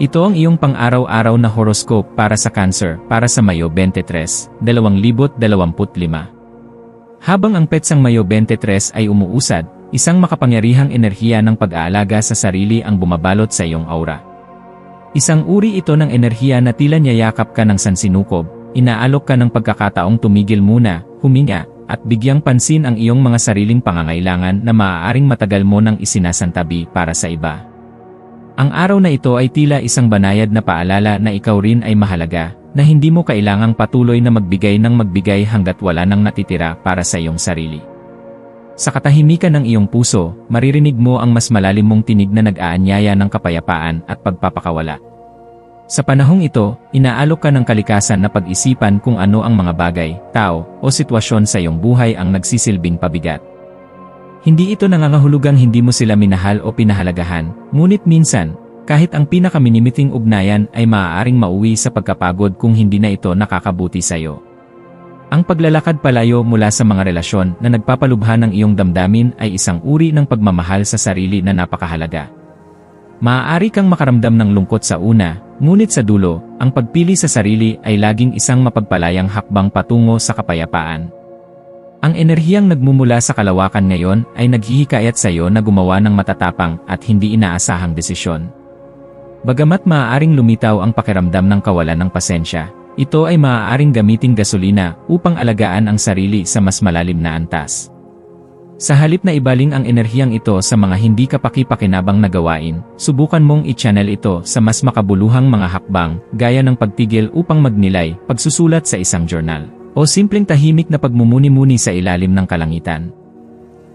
Ito ang iyong pang-araw-araw na horoscope para sa Cancer para sa Mayo 23, 2025. Habang ang petsang Mayo 23 ay umuusad, isang makapangyarihang enerhiya ng pag-aalaga sa sarili ang bumabalot sa iyong aura. Isang uri ito ng enerhiya na tila niyayakap ka ng sansinukob, inaalok ka ng pagkakataong tumigil muna, huminga, at bigyang pansin ang iyong mga sariling pangangailangan na maaaring matagal mo nang isinasantabi para sa iba. Ang araw na ito ay tila isang banayad na paalala na ikaw rin ay mahalaga, na hindi mo kailangang patuloy na magbigay ng magbigay hanggat wala nang natitira para sa iyong sarili. Sa katahimikan ng iyong puso, maririnig mo ang mas malalim mong tinig na nag-aanyaya ng kapayapaan at pagpapakawala. Sa panahong ito, inaalok ka ng kalikasan na pag-isipan kung ano ang mga bagay, tao, o sitwasyon sa iyong buhay ang nagsisilbing pabigat. Hindi ito nangangahulugang hindi mo sila minahal o pinahalagahan, ngunit minsan, kahit ang pinakaminimiting ugnayan ay maaaring mauwi sa pagkapagod kung hindi na ito nakakabuti sa iyo. Ang paglalakad palayo mula sa mga relasyon na nagpapalubha ng iyong damdamin ay isang uri ng pagmamahal sa sarili na napakahalaga. Maaari kang makaramdam ng lungkot sa una, ngunit sa dulo, ang pagpili sa sarili ay laging isang mapagpalayang hakbang patungo sa kapayapaan. Ang enerhiyang nagmumula sa kalawakan ngayon ay naghihikayat sa iyo na gumawa ng matatapang at hindi inaasahang desisyon. Bagamat maaaring lumitaw ang pakiramdam ng kawalan ng pasensya, ito ay maaaring gamitin gasolina upang alagaan ang sarili sa mas malalim na antas. Sa halip na ibaling ang enerhiyang ito sa mga hindi kapaki-pakinabang na gawain, subukan mong i-channel ito sa mas makabuluhang mga hakbang, gaya ng pagtigil upang magnilay, pagsusulat sa isang journal o simpleng tahimik na pagmumuni-muni sa ilalim ng kalangitan.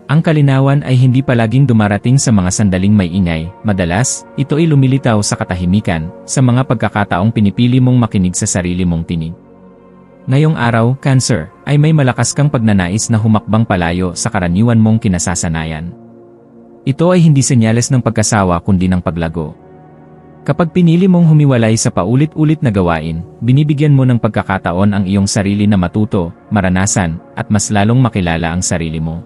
Ang kalinawan ay hindi palaging dumarating sa mga sandaling may ingay, madalas, ito ay lumilitaw sa katahimikan, sa mga pagkakataong pinipili mong makinig sa sarili mong tinig. Ngayong araw, Cancer, ay may malakas kang pagnanais na humakbang palayo sa karaniwan mong kinasasanayan. Ito ay hindi senyales ng pagkasawa kundi ng paglago. Kapag pinili mong humiwalay sa paulit-ulit na gawain, binibigyan mo ng pagkakataon ang iyong sarili na matuto, maranasan, at mas lalong makilala ang sarili mo.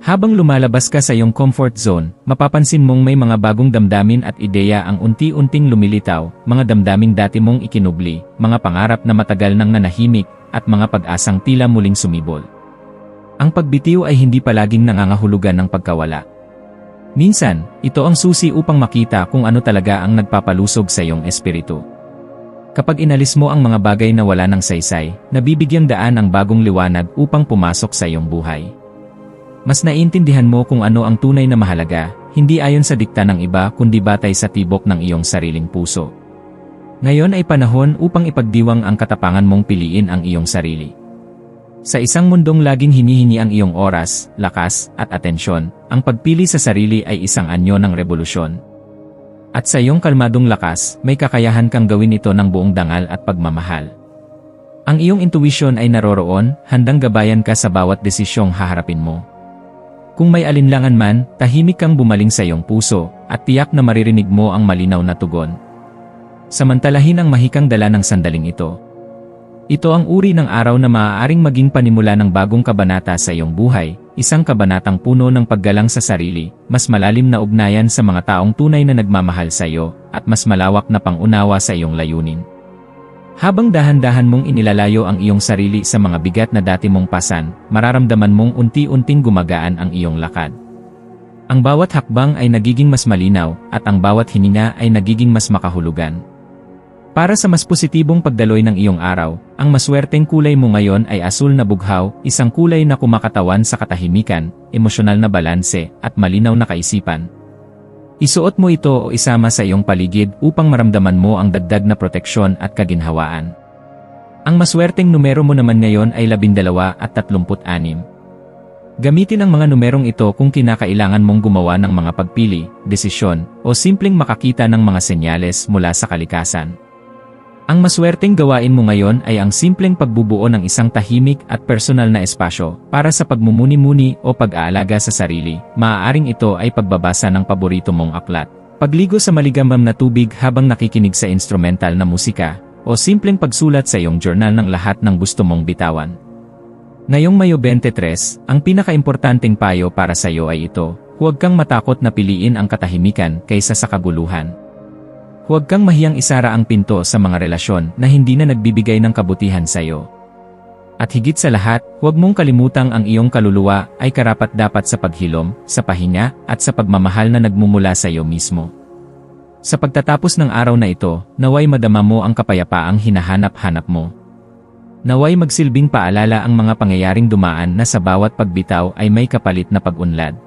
Habang lumalabas ka sa iyong comfort zone, mapapansin mong may mga bagong damdamin at ideya ang unti-unting lumilitaw, mga damdaming dati mong ikinubli, mga pangarap na matagal nang nanahimik, at mga pag-asang tila muling sumibol. Ang pagbitiw ay hindi palaging nangangahulugan ng pagkawala, Minsan, ito ang susi upang makita kung ano talaga ang nagpapalusog sa iyong espiritu. Kapag inalis mo ang mga bagay na wala ng saysay, nabibigyang daan ang bagong liwanag upang pumasok sa iyong buhay. Mas naiintindihan mo kung ano ang tunay na mahalaga, hindi ayon sa dikta ng iba kundi batay sa tibok ng iyong sariling puso. Ngayon ay panahon upang ipagdiwang ang katapangan mong piliin ang iyong sarili. Sa isang mundong laging hinihingi ang iyong oras, lakas, at atensyon, ang pagpili sa sarili ay isang anyo ng revolusyon. At sa iyong kalmadong lakas, may kakayahan kang gawin ito ng buong dangal at pagmamahal. Ang iyong intuition ay naroroon, handang gabayan ka sa bawat desisyong haharapin mo. Kung may alinlangan man, tahimik kang bumaling sa iyong puso, at tiyak na maririnig mo ang malinaw na tugon. Samantalahin ang mahikang dala ng sandaling ito, ito ang uri ng araw na maaaring maging panimula ng bagong kabanata sa iyong buhay, isang kabanatang puno ng paggalang sa sarili, mas malalim na ugnayan sa mga taong tunay na nagmamahal sa iyo, at mas malawak na pangunawa sa iyong layunin. Habang dahan-dahan mong inilalayo ang iyong sarili sa mga bigat na dati mong pasan, mararamdaman mong unti-unting gumagaan ang iyong lakad. Ang bawat hakbang ay nagiging mas malinaw, at ang bawat hininga ay nagiging mas makahulugan. Para sa mas positibong pagdaloy ng iyong araw, ang maswerteng kulay mo ngayon ay asul na bughaw, isang kulay na kumakatawan sa katahimikan, emosyonal na balanse, at malinaw na kaisipan. Isuot mo ito o isama sa iyong paligid upang maramdaman mo ang dagdag na proteksyon at kaginhawaan. Ang maswerteng numero mo naman ngayon ay 12 at 36. Gamitin ang mga numerong ito kung kinakailangan mong gumawa ng mga pagpili, desisyon, o simpleng makakita ng mga senyales mula sa kalikasan. Ang maswerteng gawain mo ngayon ay ang simpleng pagbubuo ng isang tahimik at personal na espasyo para sa pagmumuni-muni o pag-aalaga sa sarili. Maaaring ito ay pagbabasa ng paborito mong aklat, pagligo sa maligamgam na tubig habang nakikinig sa instrumental na musika, o simpleng pagsulat sa iyong journal ng lahat ng gusto mong bitawan. Ngayong Mayo 23, ang pinakaimportanteng payo para sa iyo ay ito, huwag kang matakot na piliin ang katahimikan kaysa sa kaguluhan. Huwag kang mahiyang isara ang pinto sa mga relasyon na hindi na nagbibigay ng kabutihan sa iyo. At higit sa lahat, huwag mong kalimutang ang iyong kaluluwa ay karapat-dapat sa paghilom, sa pahinga, at sa pagmamahal na nagmumula sa iyo mismo. Sa pagtatapos ng araw na ito, naway madama mo ang kapayapaang hinahanap-hanap mo. Naway magsilbing paalala ang mga pangyayaring dumaan na sa bawat pagbitaw ay may kapalit na pag-unlad.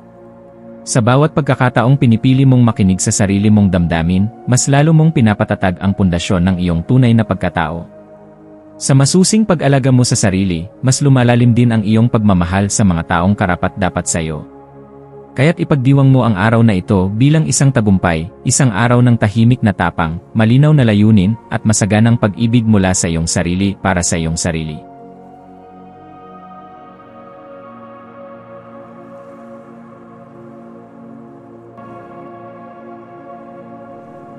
Sa bawat pagkakataong pinipili mong makinig sa sarili mong damdamin, mas lalo mong pinapatatag ang pundasyon ng iyong tunay na pagkatao. Sa masusing pag-alaga mo sa sarili, mas lumalalim din ang iyong pagmamahal sa mga taong karapat-dapat sa iyo. Kaya't ipagdiwang mo ang araw na ito bilang isang tagumpay, isang araw ng tahimik na tapang, malinaw na layunin, at masaganang pag-ibig mula sa iyong sarili para sa iyong sarili.